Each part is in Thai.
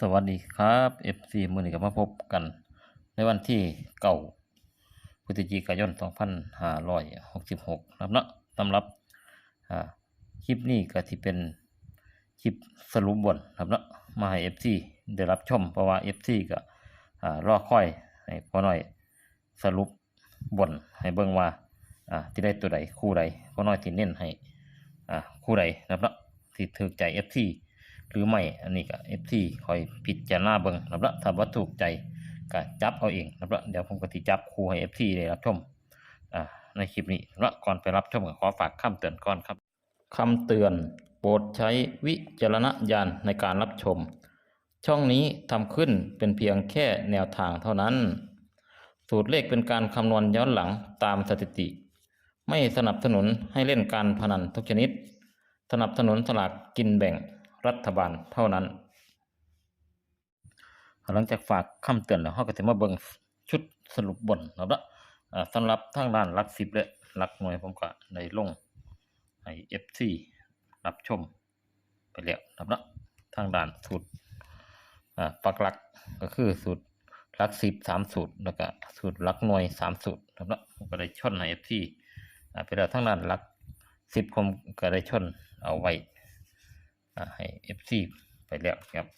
สวัสดีครับ FC มือนี้ก็มาพบกัน ในวันที่เก่าพฤศจิกายน 2566ครับเนาะสำหรับคลิปนี้ก็ที่เป็นคลิปสรุปบนครับเนาะมาให้ FC ได้รับชม เพราะว่า FC ก็อ่ารอคอยให้พอหน่อยสรุปบนให้เบิ่งว่าที่ได้ตัวใดคู่ใดพอหน่อยที่เน้นให้คู่ใดนะครับเนาะที่ถูกใจ FC หรือไม่ อันนี้ก็เอฟซีคอยพิจารณาเบิ่งนะครับละถ้าว่าถูกใจก็จับเอาเองนะครับละเดี๋ยวผมก็สิจับครูให้เอฟซีได้รับชมอ่าในคลิปนี้ละก่อนไปรับชมก็ขอฝากคำเตือนก่อนครับคำเตือน โปรดใช้วิจารณญาณในการรับชม ช่องนี้ทำขึ้นเป็นเพียงแค่แนวทางเท่านั้น สูตรเลขเป็นการคำนวณย้อนหลังตามสถิติ ไม่สนับสนุนให้เล่นการพนันทุกชนิด สนับสนุนสลากกินแบ่ง รัฐบาลเท่านั้น หลังจากฝากคำเตือนแล้วเราก็จะมาเบิ่งชุดสรุปบนนะครับละสำหรับทางด้านหลักสิบและหลักหน่วยผมก็ได้ลงให้ FC รับชมไปแล้วนะครับละทางด้านสูตรอ่าปักหลักก็คือสูตรหลักสิบสามสูตรแล้วก็สูตรหลักหน่วยสามสูตรนะครับละผมก็ได้ชนให้ FC อ่าไปแล้วทางด้านหลักสิบผมก็ได้ชนเอาไว้ ให้ FC ไปแล้วครับ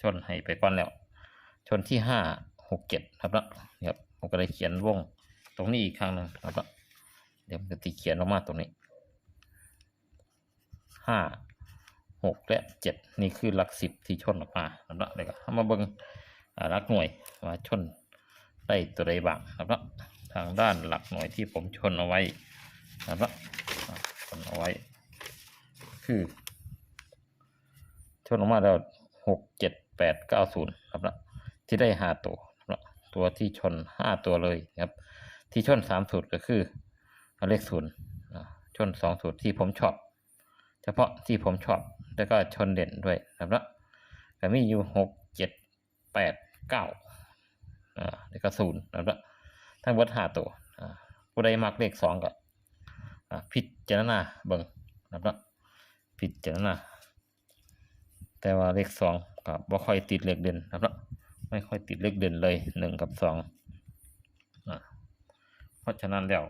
ชนให้ไปก่อนแล้ว ชนที่ห้าหกเจ็ดครับแล้วครับผมก็เลยเขียนวงตรงนี้อีกครั้งหนึ่งครับแล้วเดี๋ยวผมจะตีเขียนออกมาตรงนี้ห้าหกและเจ็ดนี่คือหลักสิบที่ชนออกมาครับแล้วเดี๋ยวก็มาเบิ่งหลักหน่วยว่าชนได้ตัวใดบ้างครับแล้วทางด้านหลักหน่วยที่ผมชนเอาไว้ครับล้วอ่าชนเอาไว้ คือชนออกมาแล้วหกเจ็ดแปดเก้าศูนย์ครับละที่ได้ห้าตัวครับละตัวที่ชนห้าตัวเลยครับ ที่ชนสามสูตรก็คือเลขศูนย์ชนสองสูตรที่ผมชอบ เฉพาะที่ผมชอบแล้วก็ชนเด่นด้วยครับละก็มีอยู่หกเจ็ดแปดเก้าอ่าแล้วก็ศูนย์ครับละทั้งหมดห้าตัวอ่าผู้ใดมักเลขสองก็พิจารณาเบิ่งครับละ พิจารณาแต่ว่าเลขสองกับบ่ค่อยติดเลขเด่นนะครับไม่ค่อยติดเลขเด่นเลยหนึ่งกับสองอะเพราะฉะนั้นแล้ว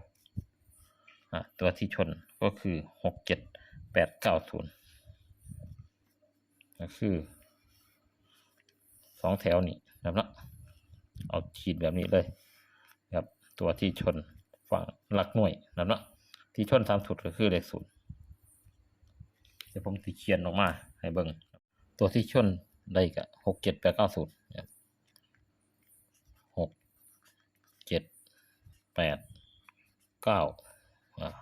อะตัวที่ชนก็คือหกเจ็ดแปดเก้าศูนย์ก็คือสองแถวนี้นะครับเอาขีดแบบนี้เลยครับตัวที่ชนฝั่งหลักหน่วยนะครับที่ชนสามสุดก็คือเลขศูนย์ ดี๋ยวผมสิเขียนออกมาให้เบิ่งตัวที่ชนได้กับหกเจ็ดแปดเก้าศูนย์หกเจ็ดแปดเก้า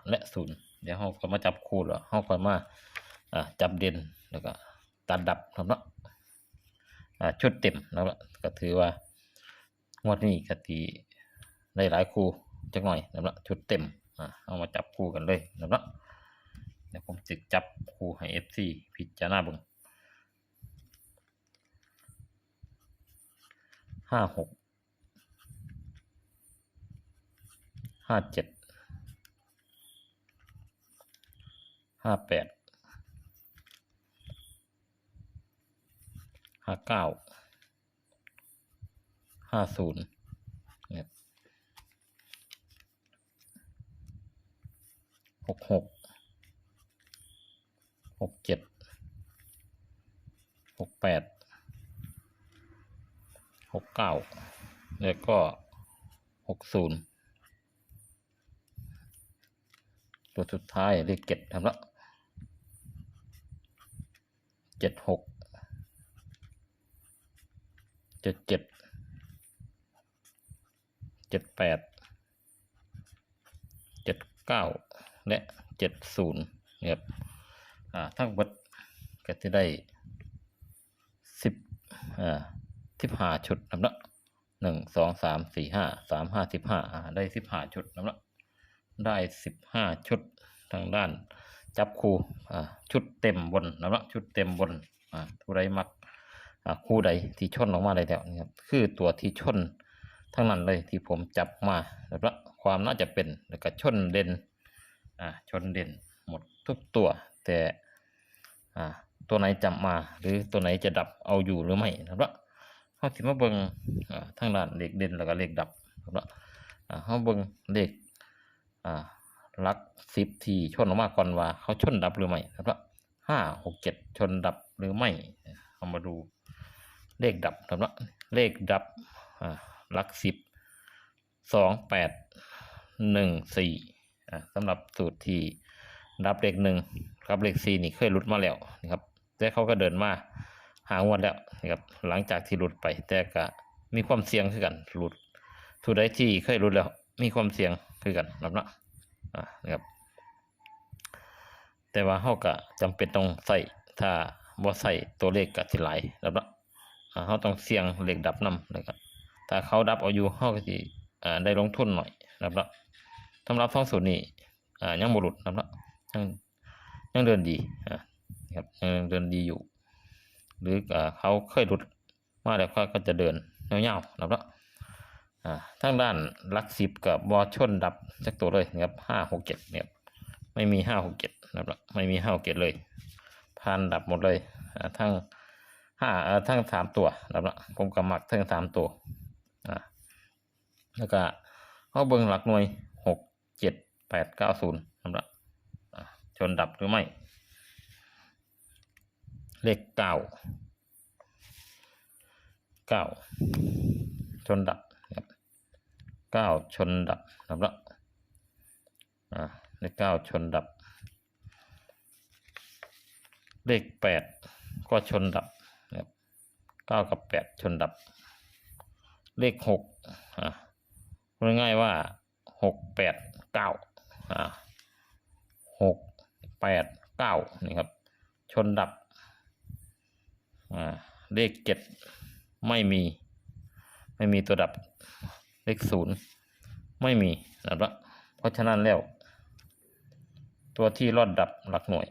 และศูนย์เดี๋ยวเราก็มาจับคู่แล้วเราก็มาจับเด่นแล้วก็ตัดดับครับเนาะชุดเต็มนะครับก็ถือว่างวดนี้กตีได้หลายคู่จักหน่อยนะครับชุดเต็มเอามาจับคู่กันเลยนะครับ เดี๋ยวผมจะจับคู่ให้ FC พิจารณาบิ่งห้าหกห้าเจ็ดห้าแปดห้าเก้าห้าศูนย์เนี่ยหกหก หกเจ็ดหกแปดหกเก้าแล้วก็หกศูนย์ตัวสุดท้ายเลขเจ็ดทำละเจ็ดหกเจ็ดเจ็ดเจ็ดแปดเจ็ดเก้าและเจ็ดศูนย์เนี่ยครับ อ่าทั้งหมดก็จะได้สิบอ่าสิบห้าชุดนะเนาะหนึ่งสองสามสี่ห้าสามห้าสิบห้าอ่าได้สิบห้าชุดนะเนาะได้สิบห้าชุดทางด้านจับคู่อ่าชุดเต็มบนนะเนาะชุดเต็มบนอ่าผู้ใดมักอ่าคู่ใดที่ชนออกมาได้แล้วนี่ครับคือตัวที่ชนทั้งนั้นเลยที่ผมจับมาแล้วละความน่าจะเป็นแล้วก็ชนเด่นอ่าชนเด่นหมดทุกตัวแต่ ตัวไหนจำมา หรือตัวไหนจะดับเอาอยู่หรือไม่นะครับเขาสิมาเบิงอ่าทางด้านเลขเด่นแล้วก็เลขดับนะครับเขาเบิ่งเลขลักสิบทีชนออกมาก่อนว่า เขาชนดับหรือไม่นะครับห้าหกเจ็ดชนดับหรือไม่เอามาดูเลขดับนะครับเลขดับลักสิบสองแปดหนึ่งสี่สำหรับสูตรที่ ดับเลขหนึ่งกับเลขสี่นี่เคยหลุดมาแล้วนะครับแต่เขาก็เดินมาหางวดแล้วนะครับหลังจากที่หลุดไป แต่ก็มีความเสี่ยงคือกันหลุดทุกใดที่เคยหลุดแล้ว มีความเสี่ยงคือกันนะครับนะอ่านะครับแต่ว่าเขาก็จำเป็นต้องใส่ถ้าบ่ใส่ตัวเลขก็สิหลายนะครับนะอ่าเขาต้องเสี่ยงเลขดับนำนะครับถ้าเขาดับเอาอยู่เขาก็สิอ่าได้ลงทุนหน่อยนะครับนะสำหรับท้องสูตรนี้อ่ายังบ่หลุดนะครับนะ ยังยังเดินดีนะครับยังเดินดีอยู่ หรือเขาเคยหลุดมาแล้วเขาก็จะเดินเงาวๆนะครับอ่าทางด้านหลักสิบกับบอชนดับจักตัวเลยนะครับห้าหกเจ็ดเนี่ยไม่มีห้าหกเจ็ดนะครับไม่มีห้าหกเจ็ดเลยพานดับหมดเลยทั้งห้าทั้งสามตัวนะครับผมก็มักทั้งสามตัวแล้วก็เขาเบิงหลักหน่วยหกเจ็ดแปดเก้าศูนย์นะครับ อ่าชนดับหรือไม่ เลขเก้าเก้าชนดับครับเก้าชนดับนะครับอ่าเลขเก้าชนดับ เลขแปดก็ชนดับครับเก้ากับแปดชนดับ เลขหกอ่าง่ายๆว่าหกแปดเก้าอ่าหก แปดเก้านี่ครับ ชนดับเลขเจ็ดไม่มี ไม่มีตัวดับเลขศูนย์ไม่มีนะครับเพราะฉะนั้นแล้ว ตัวที่รอดดับหลักหน่วย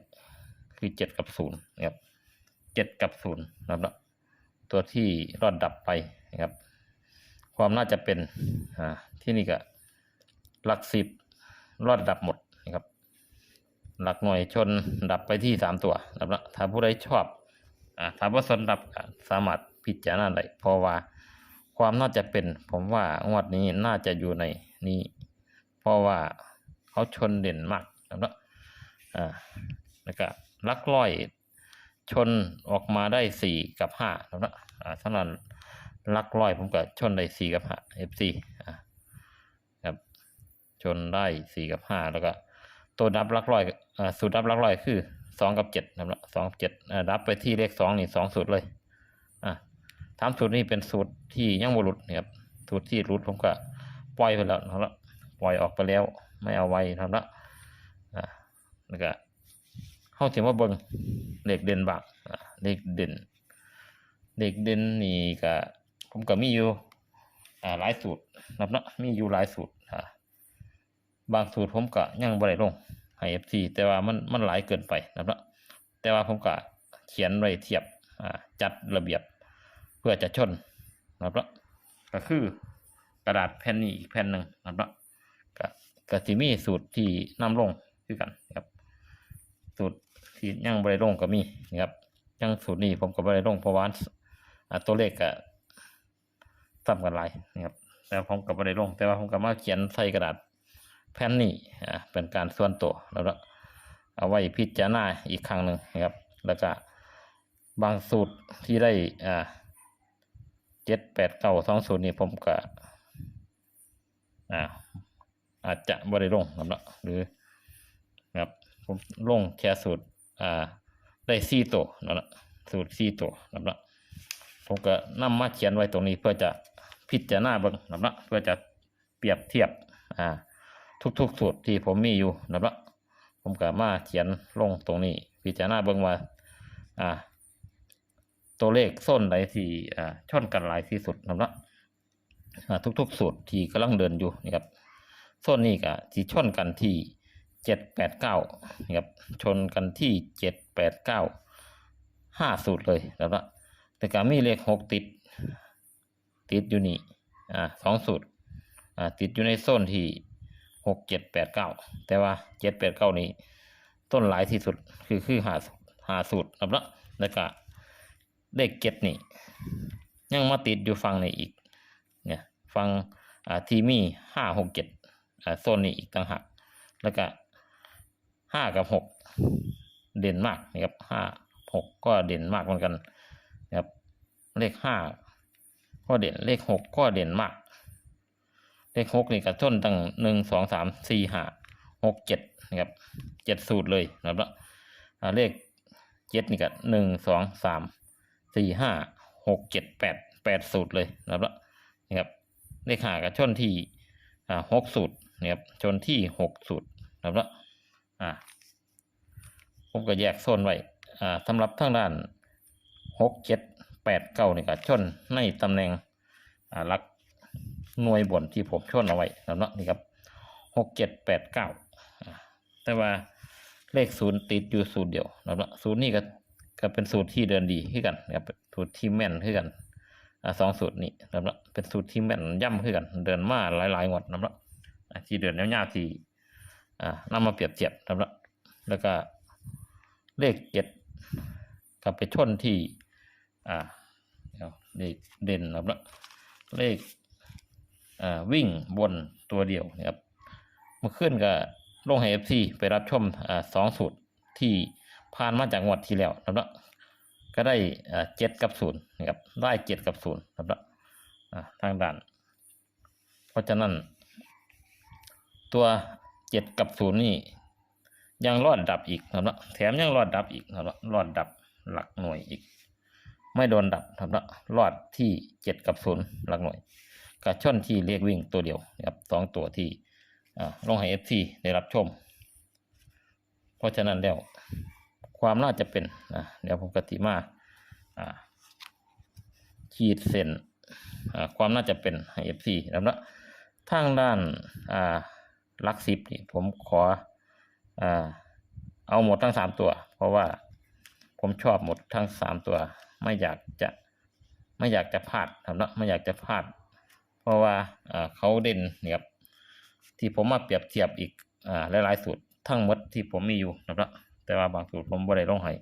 คือเจ็ดกับศูนย์นะครับเจ็ดกับศูนย์นะครับตัวที่รอดดับไปนะครับ ความน่าจะเป็นที่นี่ก็หลักสิบรอดดับหมด หลักหน่วยชนดับไปที่สามตัวนะครับถ้าผู้ใดชอบอ่าถ้าว่าสนดับสามารถพิจารณาได้เพราะว่าความน่าจะเป็น ผมว่างวดนี้น่าจะอยู่ในนี้เพราะว่าเขาชนเด่นมากนะครับอ่าแล้วก็ลักร้อยชนออกมาได้สี่กับห้านะครับอ่าสำหรับลักร้อยผมก็ชนได้สี่กับห้า FC อ่าครับชนได้สี่กับห้าแล้วก็ ตัวดับลักร้อยอ่าสูตรดับลักร้อยคือสองกับเจ็ดนะครับสองกับเจ็ดดับไปที่เลขสองนี่สองสูตรเลยอ่าสามสูตรนี้เป็นสูตรที่ยังบรุษนะครับสูตรที่รุดผมก็ปล่อยไปแล้วนะครับปล่อยออกไปแล้ว ไม่เอาไว้นะครับอ่าแล้วก็เข้าถึงว่าเบิ้งเลขเด่นบ้างเลขเด่นเลขเด่นนี่ก็ผมก็มีอยู่อ่าหลายสูตรนะครับนะมีอยู่หลายสูตร บางสูตรผมก็ยังบ่ได้ลงให้ FC แต่ว่ามันมันหลายเกินไปนะครับแต่ว่าผมก็เขียนไว้เทียบอ่าจัดระเบียบเพื่อจะชนนะครับก็คือกระดาษแผ่นนี้อีกแผ่นหนึ่งนะครับก็ก็สิมีสูตรที่นำลงคือกันนะครับ สูตรที่ยังบ่ได้ลงก็มีนะครับยังสูตรนี้ผมก็บ่ได้ลงเพราะว่าตัวเลขก็ซ้ำกันหลายนะครับแต่ผมก็บ่ได้ลงแต่ว่าผมก็มาเขียนใส่กระดาษ แผ่นนี้อ่าเป็นการส่วนตัวแล้วเอาไว้พิจารณาอีกครั้งหนึ่งนะครับ แล้วก็บางสูตรที่ได้อ่าเจ็ดแปดเก้าสองสูตรนี้ผมก็อ่าอาจจะบริลงครับเนาะหรือครับผมลงแค่สูตรอ่าได้สี่ตัวนั่นแหละสูตรสี่ตัวนะครับเนะผมก็นำมาเขียนไว้ตรงนี้เพื่อจะพิจารณาเบิ่งนะเพื่อจะเปรียบเทียบอ่า ทุกๆสูตรที่ผมมีอยู่นะครับผมก็มาเขียนลงตรงนี้ พิจารณาเบิ่งว่าอ่า ตัวเลขส้นใดที่อ่าชนกันหลายที่สุดนะครับอ่าทุกๆสูตรที่กำลังเดินอยู่นะครับส้นนี้ก็ที่ช่อนกันที่เจ็ดแปดเก้านะครับชนกันที่เจ็ดแปดเก้าห้าสูตรเลยนะครับแต่ก็มีเลขหกติด ติดอยู่นี่อ่าสองสูตรอ่าติดอยู่ในโซนที่ หกเจ็ดแปดเก้าแต่ว่าเจ็ดแปดเก้านี้ ต้นหลายที่สุดคือคือหาสูตรหาสูตรนะครับแล้วก็เลขเจ็ดนี่ ยังมาติดอยู่ฝั่งนี้อีกเนี่ยฝั่งอ่าทีมีห้าหกเจ็ดอ่าโซนนี้อีกต่างหากแล้วก็ห้ากับหกเด่นมากนะครับห้าหกก็เด่นมากเหมือนกันนะครับเลขห้าก็เด่นเลขหกก็เด่นมาก เลขหกนี่ก็ชนตั้งหนึ่งสองสามสี่ห้าหกเจ็ดนะครับเจ็ดสูตรเลยนะครับอ่าเลขเจ็ดนี่ก็หนึ่งสองสามสี่ห้าหกเจ็ดแปดแปดสูตรเลยนะครับนะครับเลขหาก็ชนที่อ่าหกสูตรนะครับชนที่หกสูตรนะครับอ่าผมก็แยกโซนไว้อ่าสำหรับทางด้านหกเจ็ดแปดเก้านี่ก็ชนในตำแหน่งอ่าหลัก หน่วยบนที่ผมชนเอาไว้แล้วเนาะนี่ครับหกเจ็ดแปดเก้าแต่ว่าเลขศูนย์ติดอยู่สูตรเดียวแล้วเนาะศูนย์นี่ก็ก็เป็นสูตรที่เดินดีขึ้นกันนะครับสูตรที่แม่นขึ้นกันอสองสูตรนี้แล้วเนาะเป็นสูตรที่แม่นย่ำขึ้นกัน เดินมาหลายๆงวดแล้วเนาะที่เดินยาวๆที่อ่านำมาเปรียบเทียบแล้วเนาะแล้วก็เลขเจ็ดกับไปชนที่ อ่าเดี๋ยวเลขเด่นแล้วเนาะเลข วิ่งบนตัวเดียวนะครับเมื่อคืนก็ลงให้เอฟซีไปรับชมอสองสูตรที่ผ่านมาจากงวดที่แล้วนะครับก็ได้เจ็ดกับศูนย์นะครับได้เจ็ดกับศูนย์นะครับทางด้าน เพราะฉะนั้น ตัวเจ็ดกับศูนย์นี่ยังรอดดับอีกนะครับแถมยังรอดดับอีกนะครับรอดดับหลักหน่วยอีก ไม่โดนดับนะครับรอดที่เจ็ดกับศูนย์หลักหน่วย กระช่อนที่เรียกวิ่งตัวเดียวนะครับสองตัวที่อ่าลงให้เอฟซีได้รับชม เพราะฉะนั้นแล้วความน่าจะเป็นนะเดี๋ยวผมกติมาขีดเส้นความน่าจะเป็นให้เอฟซีแล้วนะทางด้านลักซิปนี่ผมขออเอาหมดทั้งสามตัว เพราะว่าผมชอบหมดทั้งสามตัว ไม่อยากจะไม่อยากจะพลาดครับนะไม่อยากจะพลาด เพราะว่าเขาเด่นนี่ยครับที่ผมมาเปรียบเทียบอีกอหลายๆสูตรทั้งหมดที่ผมมีอยู่นะครับแต่ว่าบางสูตรผมบ่ได้ลงให้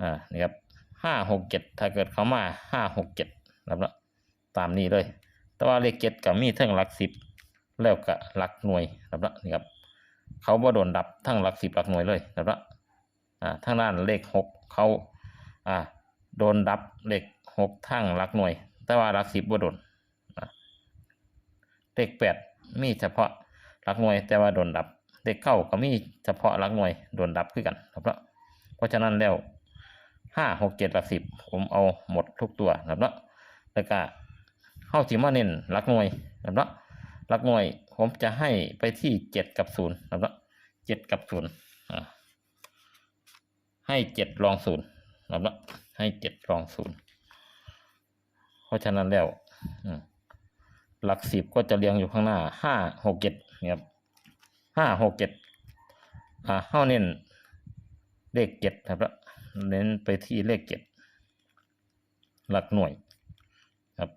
อ่านี่ครับห้าหกเจ็ดถ้าเกิดเขามาห้าหกเจ็ดนะครับตามนี้เลย แต่ว่าเลขเจ็ดกับมีทั้งหลักสิบแล้วก็หลักหน่วยนะครับนี่ครับเขาบ่โดนดับทั้งหลักสิบหลักหน่วยเลยนะครับอ่าทั้งด้านเลขหกเขาอ่าโดนดับเลขหกทั้งหลักหน่วย แต่ว่าหลักสิบบ่โดน เลขแปดมีเฉพาะหลักหน่วยแต่ว่าโดนดับเลขเก้าก็มีเฉพาะหลักหน่วยโดนดับคือกันครับเนาะเพราะฉะนั้นแล้วห้าหกเจ็ดหลักสิบผมเอาหมดทุกตัวครับเนาะแล้วก็เข้าจิมาเน้นหลักหน่วยครับเนาะหลักหน่วยผมจะให้ไปที่เจ็ดกับศูนย์ครับเนาะเจ็ดกับศูนย์ให้เจ็ดรองศูนย์ครับเนาะให้เจ็ดรองศูนย์เพราะฉะนั้นแล้วอืม หลักสิบก็จะเรียงอยู่ข้างหน้าห้าหกเจ็ดนะครับห้าหกเจ็ดอ่าเข้าเน้นเลขเจ็ดครับเน้นไปที่เลขเจ็ดหลักหน่วยครับ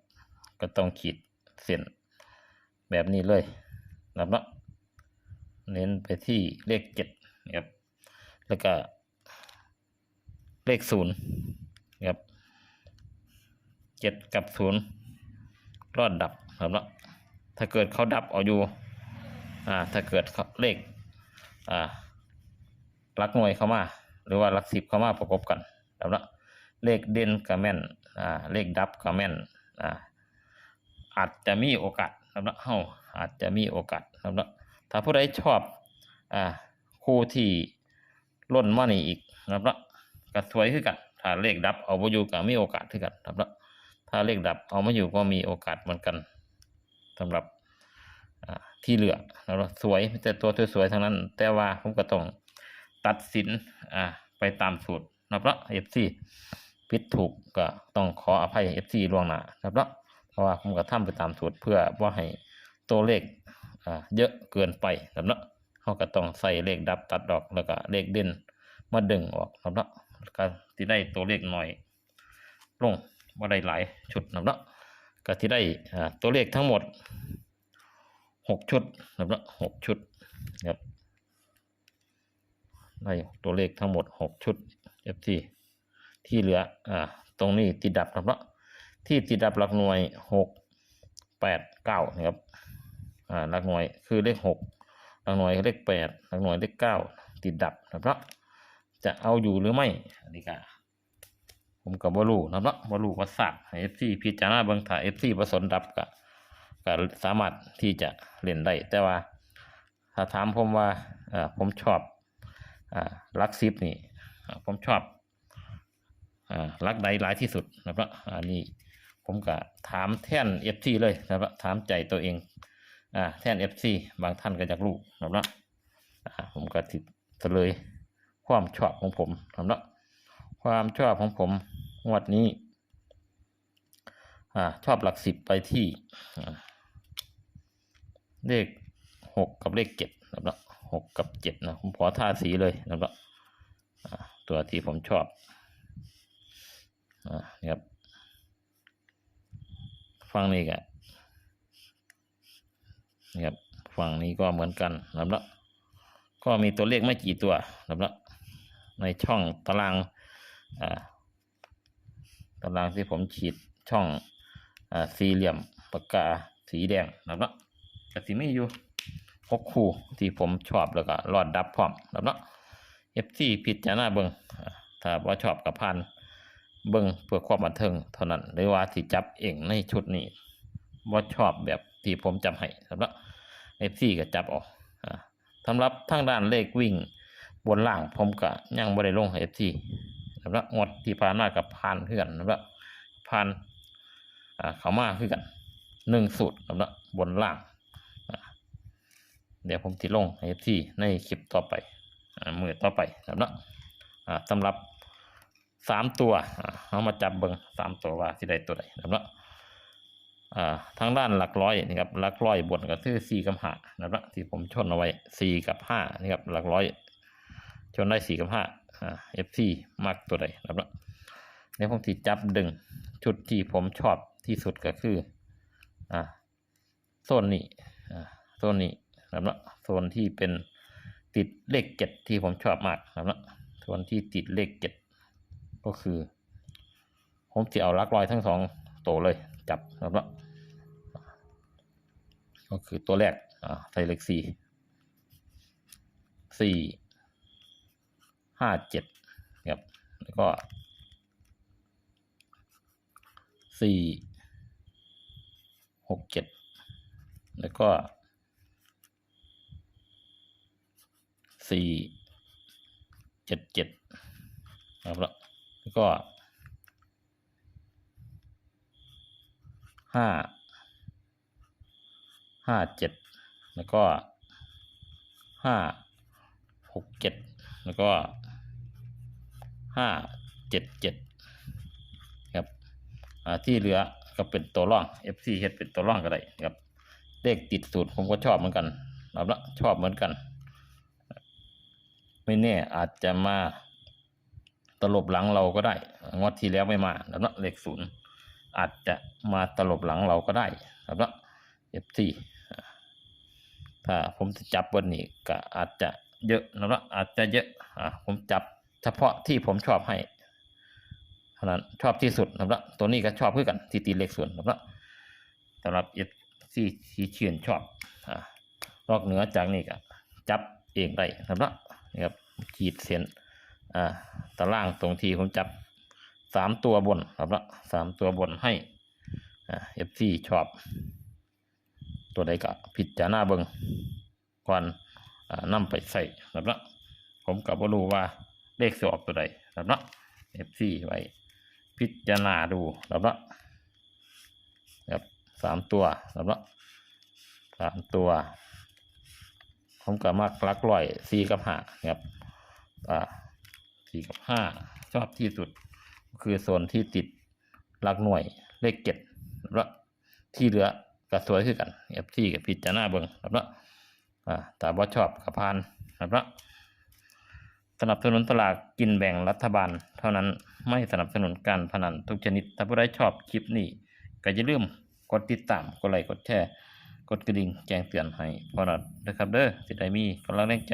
ก็ต้องขีดเส้นแบบนี้เลยนะครับเนาะเน้นไปที่เลขเจ็ดนะครับแล้วก็เลขศูนย์นะครับเจ็ดกับศูนย์รอดดับ ครับเนาะถ้าเกิดเขาดับเอาอยู่อ่าถ้าเกิดเเลขอ่าลักหน่วยเข้ามา หรือว่าลักสิบเข้ามาประกบกันครับเนาะเลขเด่นกับแม่นอ่าเลขดับกับแม่นอ่าอาจจะมีโอกาสครับเนาะเฮาอาจจะมีโอกาสครับเนาะถ้าผู้ใดชอบอ่าคู่ที่ล้นมานี่อีกครับเนาะก็สวยขึ้นกัน ถ้าเลขดับเอาบ่อยู่ก็มีโอกาสขึ้นกันครับเนาะถ้าเลขดับเอามาอยู่ก็มีโอกาสเหมือนกัน สำหรับที่เหลือแล้วสวยแต่ตัวสวยๆทั้งนั้น แต่ว่าผมก็ต้องตัดสินอ่าไปตามสูตรนะครับเอฟซีผิดถูกก็ต้องขออภัยเอฟซีล่วงหน้านะครับเพราะว่าผมก็ทำไปตามสูตรเพื่อว่าให้ตัวเลขอ่าเยอะเกินไปนะครับเขาก็ต้องใส่เลขดับตัดดอกแล้วก็เลขเด่นมาดึงออกนะครับก็ที่ได้ตัวเลขหน่อยลงว่าได้หลายชุดนะครับเนาะ ก็ที่ได้ตัวเลขทั้งหมดหกชุดนะครับหกชุดครับได้ตัวเลขทั้งหมดหกชุด FT ที่เหลืออ่าตรงนี้ติดดับนะครับที่ติดดับหลักหน่วยหกแปดเก้านะครับอ่าหลักหน่วยคือเลขหกหลักหน่วยเลขแปดหลักหน่วยเลขเก้าติดดับนะครับจะเอาอยู่หรือไม่อันนี้ก็ ผมกับบรูนะครับเนาะบรูว่าทราบเอฟซีพิจารณาเบิ่งถ้าเอฟซีประสนดับก็ก็สามารถที่จะเล่นได้แต่ว่า ถ้าถามผมว่าอ่าผมชอบอ่าลักซิปนี่ผมชอบอ่าลักใดหลายที่สุดนะครับอันนี้ผมก็ถามแท่นเอฟซีเลยนะครับถามใจตัวเองอ่าแท่นเอฟซีบางท่านก็อยากรู้นะครับผมก็ติดเลยความชอบของผมนะครับ ความชอบของผมงวดนี้อชอบหลักสิบไปที่ เลขหกกับเลขเจ็ดนะครับหกกับเจ็ดนะผมขอท่าสีเลยนะครับตัวที่ผมชอบนี่ครับฝั่งนี้ก็นี่ครับฝั่งนี้ก็เหมือนกันนะครับก็มีตัวเลขไม่กี่ตัวนะครับในช่องตาราง ตารางที่ผมฉีดช่องอสี่เหลี่ยมปากกาสีแดงนะครับกสิไม่อยู่หกคู่ที่ผมชอบแล้วก็รอดดับพร้อมแล้วเนาะเอฟซีพิจารณาเบิงถ้าว่าชอบกับพันเบิงเพื่อความบันเทิงเท่านั้นหรือว่าที่จับเองในชุดนี้ว่าชอบแบบที่ผมจำให้สำหรับเอฟซีก็จับออกสำหรับทางด้านเลขวิ่งบนล่างผมก็ยังไม่ได้ลงให้เอฟซี สำหรับงวดที่ผ่านมากับพานเพื่อนสำหรับพานอ่าเขามาคือกันหนึ่งสูตรสำหรับบนล่าง เดี๋ยวผมติลงให้ที่ในคลิปต่อไปอมือต่อไปครับสำหรับสามตัวเอามาจับเบิงสามตัวว่าที่ใดตัวใดครับทางด้านหลักร้อยนี่ครับหลักร้อยบนก็คือสี่กับห้านะครับที่ผมชนเอาไว้สี่กับห้านี่ครับหลักร้อยชนได้สี่กับห้า เอฟซีมากตัวใดครับเนาะเดี๋ยวผมติจับดึงชุดที่ผมชอบที่สุดก็คืออ่าโซนนี้อ่าโซนนี้ครับเนาะโซนที่เป็นติดเลขเจ็ดที่ผมชอบมากครับเนาะโซนที่ติดเลขเจ็ดก็คือ ผมจะเอาลักลอยทั้งสองตัวเลยจับครับเนาะก็คือตัวแรกอ่าใส่เลขสี่สี่ ห้าเจ็ดครับแล้วก็สี่หกเจ็ดแล้วก็สี่เจ็ดเจ็ดครับแล้วก็ห้าห้าเจ็ดแล้วก็ห้าหกเจ็ดแล้วก็ ห้าเจ็ดเจ็ดครับที่เหลือก็เป็นตัวร่อง FC เฮ็ดเป็นตัวร่องก็ได้ครับเลขติดสูตรผมก็ชอบเหมือนกันนะครับละชอบเหมือนกัน ไม่แน่อาจจะมาตลบหลังเราก็ได้ งวดที่แล้วไม่มาแล้วนะเลขศูนย์อาจจะมาตลบหลังเราก็ได้ครับนะเอฟซีถ้าผมจะจับวันนี้ก็อาจจะเยอะนะนะอาจจะเยอะอ่าผมจับ เฉพาะที่ผมชอบให้เท่านั้นชอบที่สุดนะครับตัวนี้ก็ชอบเพื่อกันที่ตีเลขศูนย์นะครับสำหรับเอฟซีที่เชื่นชอบอ่านอกเหนือจากนี้ก็จับเองได้นะครับนี่ครับขีดเส้นอ่าตารางตรงที่ผมจับสามตัวบนครับละสามตัวบนให้อ่าเอฟซีชอบ ตัวใดก็พิจารณาเบิงก่อนอ่านำไปใส่ครับละผมกับว่ารู้ว่า เลขสออกตัวใดรับละเอฟซีไว้ พิจารณาดูรับละครับสามตัวรับละสามตัวผมก็มักลักลอยสี่กับห้าครับอ่าสี่กับห้าชอบที่สุด คือโซนที่ติดหลักหน่วยเลขเจ็ดแล้วที่เหลือก็สวยขึ้นกันเอฟที่กับพิจารณาเบิงรับแล้วอ่าแต่ว่าชอบกับพานรับแล้ว สนับสนุนตลากกินแบ่งรัฐบาล เท่านั้นไม่สนับสนุนการพนันทุกชนิด ถ้าผู้ใดชอบคลิปนี้ ก็อย่าลืมกดติดตามกดไลค์กดแชร์กดกระดิ่งแจ้งเตือนให้พอนัดนะครับเด้อสิได้มีกำลังแรงใจ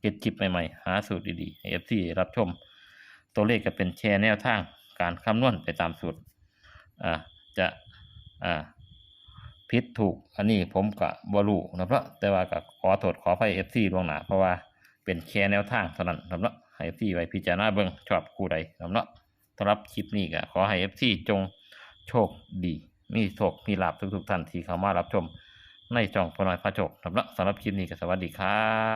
เก็บคลิปใหม่ๆ หาสูตรดีๆให้ FC รับชม ตัวเลขก็เป็นแชร์แนวทางการคำนวณไปตามสูตรอ่าจะอ่าผิดถูกอันนี้ผมก็บ่รู้นะครับแต่ว่าก็ขอโทษขออภัย FC ล่วงหน้าเพราะว่า เป็นแค่แนวทางเท่านั้นสำหรับให้ FC ไว้พิจารณาเบิ้งชอบคู่ใดสำหรับสำหรับคลิปนี้ก็ขอให้ FC จงโชคดีมีโชคมีลาบทุกๆท่านที่เข้ามารับชม ในช่องพอน้อยพระโจกสำหรับสำหรับคลิปนี้ก็สวัสดีครับ